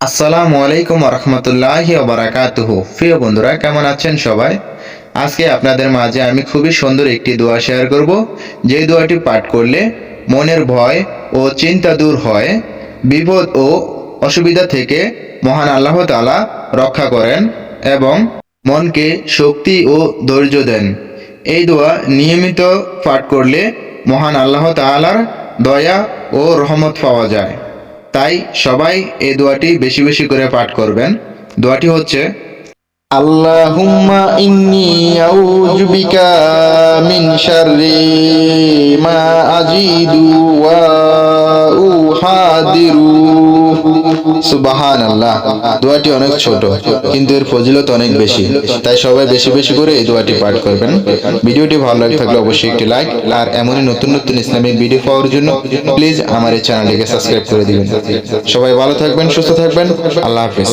আসসালামু আলাইকুম রহমতুল্লাহি ওবরাকাতুহু। প্রিয় বন্ধুরা, কেমন আছেন সবাই? আজকে আপনাদের মাঝে আমি খুবই সুন্দর একটি দোয়া শেয়ার করব। যে দোয়াটি পাঠ করলে মনের ভয় ও চিন্তা দূর হয়, বিপদ ও অসুবিধা থেকে মহান আল্লাহ তালা রক্ষা করেন এবং মনকে শক্তি ও ধৈর্য দেন। এই দোয়া নিয়মিত পাঠ করলে মহান আল্লাহ তাআলার দয়া ও রহমত পাওয়া যায়। তাই সবাই এই দোয়াটি বেশি বেশি করে পাঠ করবেন। দোয়াটি হচ্ছে, আল্লাহুম্মা ইন্নি আউযু বিকা মিন শাররি মা আজিদু ওয়া সুবহানাল্লাহ, দোয়াটি অনেক ছোট, কিন্তু এর ফজিলত অনেক বেশি, তাই সবাই বেশি বেশি করে এই দোয়াটি পাঠ করবেন। ভিডিওটি ভালো লাগে থাকলে অবশ্যই একটি লাইক, আর এমনই নতুন নতুন ইসলামিক ভিডিও পাওয়ার জন্য প্লিজ আমার এই চ্যানেলটিকে সাবস্ক্রাইব করে দিবেন। সবাই ভালো থাকবেন, সুস্থ থাকবেন, আল্লাহ হাফেজ।